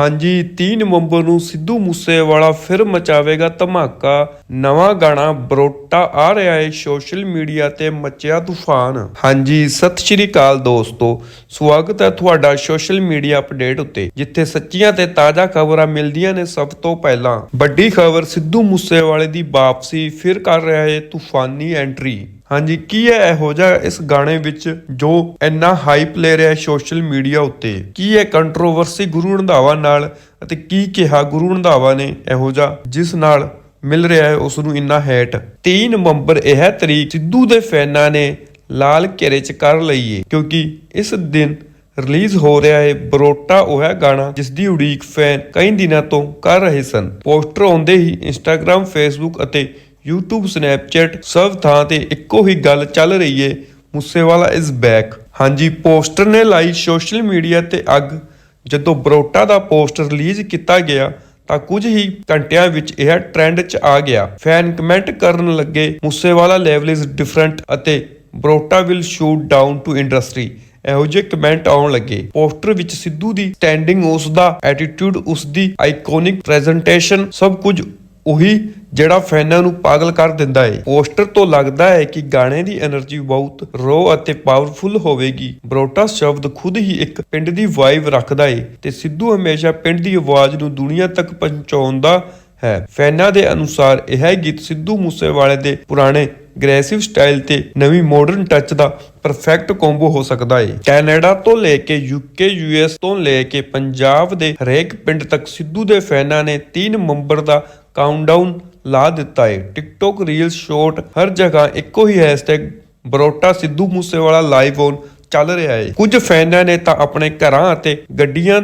ਹਾਂਜੀ 3 ਨਵੰਬਰ ਨੂੰ ਸਿੱਧੂ ਮੂਸੇਵਾਲਾ ਫਿਰ ਮਚਾਵੇਗਾ ਧਮਾਕਾ। ਨਵਾਂ ਗਾਣਾ ਬਰੋਟਾ ਆ ਰਿਹਾ ਹੈ ਸੋਸ਼ਲ ਮੀਡੀਆ ਤੇ ਮਚਿਆ ਤੂਫਾਨ। ਹਾਂਜੀ, ਸਤਿ ਸ਼੍ਰੀ ਅਕਾਲ ਦੋਸਤੋ। ਸਵਾਗਤ ਹੈ ਤੁਹਾਡਾ ਸੋਸ਼ਲ ਮੀਡੀਆ ਅਪਡੇਟ ਉੱਤੇ, ਜਿੱਥੇ ਸੱਚੀਆਂ ਤੇ ਤਾਜ਼ਾ ਖਬਰਾਂ ਮਿਲਦੀਆਂ ਨੇ ਸਭ ਤੋਂ ਪਹਿਲਾਂ। ਵੱਡੀ ਖਬਰ ਸਿੱਧੂ ਮੂਸੇਵਾਲੇ ਦੀ ਵਾਪਸੀ, ਫਿਰ ਕਰ ਰਿਹਾ ਹੈ ਤੂਫਾਨੀ ਐਂਟਰੀ। ਹਾਂਜੀ, ਕੀ ਹੈ ਇਹੋ ਜਿਹਾ ਇਸ ਗਾਣੇ ਵਿੱਚ ਜੋ ਇੰਨਾ ਹਾਈਪ ਲੈ ਰਿਹਾ ਹੈ ਸੋਸ਼ਲ ਮੀਡੀਆ ਉੱਤੇ? ਕੀ ਹੈ ਕੰਟਰੋਵਰਸੀ ਗੁਰੂ ਰੰਧਾਵਾ ਨਾਲ ਅਤੇ ਕੀ ਕਿਹਾ ਗੁਰੂ ਰੰਧਾਵਾ ਨੇ ਇਹੋ ਜਿਹਾ ਜਿਸ ਨਾਲ ਮਿਲ ਰਿਹਾ ਹੈ, ਉਸ ਨੂੰ ਇੰਨਾ ਹੈਟ 3 ਨਵੰਬਰ, ਇਹ ਹੈ ਤਰੀਕ ਸਿੱਧੂ ਦੇ ਫੈਨਾਂ ਨੇ ਲਾਲ ਘੇਰੇ ਚ ਕਰ ਲਈ ਕਿਉਂਕਿ ਇਸ ਦਿਨ ਰਿਲੀਜ਼ ਹੋ ਰਿਹਾ ਹੈ ਬਰੋਟਾ ਉਹ ਹੈ ਗਾਣਾ ਜਿਸ ਦੀ ਉਡੀਕ ਫੈਨ ਕਈ ਦਿਨਾਂ ਤੋਂ ਕਰ ਰਹੇ ਸਨ। ਪੋਸਟਰ ਆਉਂਦੇ ਹੀ ਇੰਸਟਾਗ੍ਰam ਫੇਸਬੁੱਕ ਅਤੇ YouTube, Snapchat ਸਭ ਥਾਂ ਤੇ ਇੱਕੋ ਹੀ ਗੱਲ ਚੱਲ ਰਹੀ ਏ। ਮੂਸੇਵਾਲਾ ਇਜ਼ ਬੈਕ ਹਾਂਜੀ, ਪੋਸਟਰ ਨੇ ਲਾਈ ਸੋਸ਼ਲ ਮੀਡੀਆ ਤੇ ਅੱਗ। ਜਦੋਂ ਬਰੋਟਾ ਦਾ ਪੋਸਟਰ ਰਿਲੀਜ਼ ਕੀਤਾ ਗਿਆ, ਤਾਂ ਕੁਝ ਹੀ ਘੰਟਿਆਂ ਵਿੱਚ ਇਹ ਟ੍ਰੈਂਡ 'ਚ ਆ ਗਿਆ। ਫੈਨ ਕਮੈਂਟ ਕਰਨ ਲੱਗੇ, ਮੂਸੇਵਾਲਾ ਲੈਵਲ ਇਜ਼ ਡਿਫਰੈਂਟ ਅਤੇ Barota will shoot down to industry ਇਹੋ ਜਿਹੇ ਕਮੈਂਟ ਆਉਣ ਲੱਗੇ। ਪੋਸਟਰ ਵਿੱਚ ਸਿੱਧੂ ਦੀ ਸਟੈਂਡਿੰਗ ਉਸ ਦਾ ਐਟੀਟਿਊਡ ਉਸ ਦੀ ਆਈਕੋਨਿਕ ਪ੍ਰੈਜੈਂਟੇਸ਼ਨ ਸਭ ਕੁਝ ਉਹੀ ਜਿਹੜਾ ਫੈਨਾਂ ਨੂੰ ਪਾਗਲ ਕਰ ਦਿੰਦਾ ਏ। ਪੋਸਟਰ ਤੋਂ ਲੱਗਦਾ ਹੈ ਕਿ ਗਾਣੇ ਦੀ એનર્ਜੀ ਬਹੁਤ ਰੋ ਅਤੇ ਪਾਵਰਫੁਲ ਹੋਵੇਗੀ। ਬਰੋਟਾ ਸ਼ਬਦ ਖੁਦ ਹੀ ਇੱਕ ਪਿੰਡ ਦੀ ਵਾਈਬ ਰੱਖਦਾ ਏ ਤੇ ਸਿੱਧੂ ਹਮੇਸ਼ਾ ਪਿੰਡ ਦੀ ਆਵਾਜ਼ ਨੂੰ ਦੁਨੀਆ ਤੱਕ ਪਹੁੰਚਾਉਂਦਾ ਹੈ। ਫੈਨਾਂ ਦੇ ਅਨੁਸਾਰ ਇਹ ਗੀਤ ਸਿੱਧੂ ਮੂਸੇਵਾਲੇ ਦੇ ਪੁਰਾਣੇ ਗ੍ਰੈਸਿਵ ਸਟਾਈਲ ਤੇ ਨਵੀਂ ਮਾਡਰਨ ਟੱਚ ਦਾ ਪਰਫੈਕਟ ਕੰਬੋ ਹੋ ਸਕਦਾ ਹੈ ਕੈਨੇਡਾ ਤੋਂ ਲੈ ਕੇ ਯੂਕੇ ਯੂਐਸ ਤੋਂ ਲੈ ਕੇ ਪੰਜਾਬ ਦੇ ਹਰੇਕ ਪਿੰਡ ਤੱਕ ਸਿੱਧੂ ਦੇ ਫੈਨਾਂ ਨੇ 3 ਨਵੰਬਰ ਦਾ ਕਾਊਂਟਡਾਊਨ ਲਾ ਦਿੱਤਾ ਹੈ ਟਿਕਟੋਕ ਰੀਲਸ ਸ਼ਾਰਟ ਹਰ ਜਗ੍ਹਾ ਇੱਕੋ ਹੀ hashtag Barota Sidhu Moosewala live on ਚੱਲ ਰਿਹਾ ਹੈ ਕੁਝ ਫੈਨਾਂ ਨੇ ਤਾਂ ਆਪਣੇ ਘਰਾਂ ਅਤੇ ਗੱਡੀਆਂ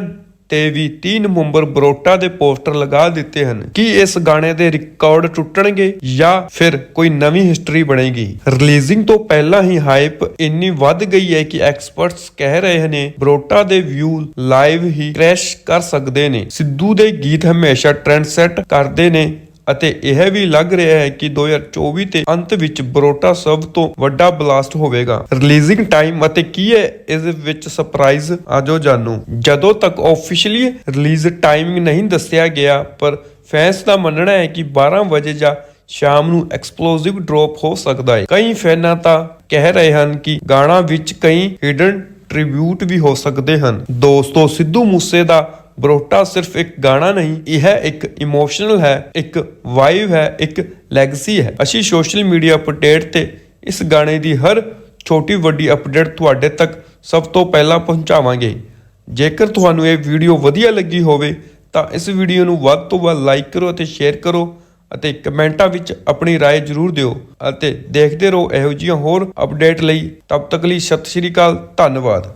ਤੇ ਵੀ 3 ਨਵੰਬਰ ਬਰੋਟਾ ਦੇ ਪੋਸਟਰ ਲਗਾ ਦਿੱਤੇ ਹਨ ਕੀ ਇਸ ਗਾਣੇ ਦੇ ਰਿਕਾਰਡ ਟੁੱਟਣਗੇ ਜਾਂ ਫਿਰ ਕੋਈ ਨਵੀਂ ਹਿਸਟਰੀ ਬਣੇਗੀ। ਰਿਲੀਜ਼ਿੰਗ ਤੋਂ ਪਹਿਲਾਂ ਹੀ ਹਾਈਪ ਇੰਨੀ ਵੱਧ ਗਈ ਹੈ ਕਿ ਐਕਸਪਰਟਸ ਕਹਿ ਰਹੇ ਨੇ ਬਰੋਟਾ ਦੇ ਵਿਊ ਲਾਈਵ ਹੀ ਕ੍ਰੈਸ਼ ਕਰ ਸਕਦੇ ਨੇ। ਸਿੱਧੂ ਦੇ ਗੀਤ ਹਮੇਸ਼ਾ ਟ੍ਰੈਂਡ ਸੈੱਟ ਕਰਦੇ ਨੇ। ਅਤੇ ਇਹ ਵੀ ਲੱਗ ਰਿਹਾ ਹੈ ਕਿ 2024 ਦੇ ਅੰਤ ਵਿੱਚ ਬਰੋਟਾ ਸਭ ਤੋਂ ਵੱਡਾ ਬਲਾਸਟ ਹੋਵੇਗਾ। ਰਿਲੀਜ਼ਿੰਗ ਟਾਈਮ ਅਤੇ ਕੀ ਹੈ ਇਸ ਵਿੱਚ ਸਰਪ੍ਰਾਈਜ਼ ਆਜੋ ਜਾਣੋ। ਜਦੋਂ ਤੱਕ ਆਫੀਸ਼ੀਅਲੀ ਰਿਲੀਜ਼ ਟਾਈਮਿੰਗ ਨਹੀਂ ਦੱਸਿਆ ਗਿਆ, ਪਰ ਫੈਨਸ ਦਾ ਮੰਨਣਾ ਹੈ ਕਿ 12 ਵਜੇ ਜਾਂ ਸ਼ਾਮ ਨੂੰ ਐਕਸਪਲੋਸਿਵ ਡ੍ਰੌਪ ਹੋ ਸਕਦਾ ਹੈ। ਕਈ ਫੈਨਾਂ ਤਾਂ ਕਹਿ ਰਹੇ ਹਨ ਕਿ ਗਾਣਾ ਵਿੱਚ ਕਈ ਹਿਡਨ ਟ੍ਰਿਬਿਊਟ ਵੀ ਹੋ ਸਕਦੇ ਹਨ। ਦੋਸਤੋ, ਸਿੱਧੂ ਮੂਸੇ ਦਾ ਬਰੋਟਾ ਸਿਰਫ ਇੱਕ ਗਾਣਾ ਨਹੀਂ ਇਹ ਇੱਕ ਇਮੋਸ਼ਨਲ ਹੈ ਇੱਕ ਵਾਈਬ ਹੈ ਇੱਕ ਲੈਗਸੀ ਹੈ ਅਸੀਂ ਸੋਸ਼ਲ ਮੀਡੀਆ ਅਪਡੇਟ ਤੇ ਇਸ ਗਾਣੇ ਦੀ ਹਰ ਛੋਟੀ ਵੱਡੀ ਅਪਡੇਟ ਤੁਹਾਡੇ ਤੱਕ ਸਭ ਤੋਂ ਪਹਿਲਾਂ ਪਹੁੰਚਾਵਾਂਗੇ ਜੇਕਰ ਤੁਹਾਨੂੰ ਇਹ ਵੀਡੀਓ ਵਧੀਆ ਲੱਗੀ ਹੋਵੇ ਤਾਂ ਇਸ ਵੀਡੀਓ ਨੂੰ ਵੱਧ ਤੋਂ ਵੱਧ ਲਾਈਕ ਕਰੋ ਅਤੇ ਸ਼ੇਅਰ ਕਰੋ ਅਤੇ ਕਮੈਂਟਾਂ ਵਿੱਚ ਆਪਣੀ رائے ਜ਼ਰੂਰ ਦਿਓ ਅਤੇ ਦੇਖਦੇ ਰਹੋ ਇਹੋ ਜਿਹੀਆਂ ਹੋਰ ਅਪਡੇਟ ਲਈ ਤਬ ਤੱਕ ਲਈ ਸਤਿ ਸ਼੍ਰੀ ਅਕਾਲ ਧੰਨਵਾਦ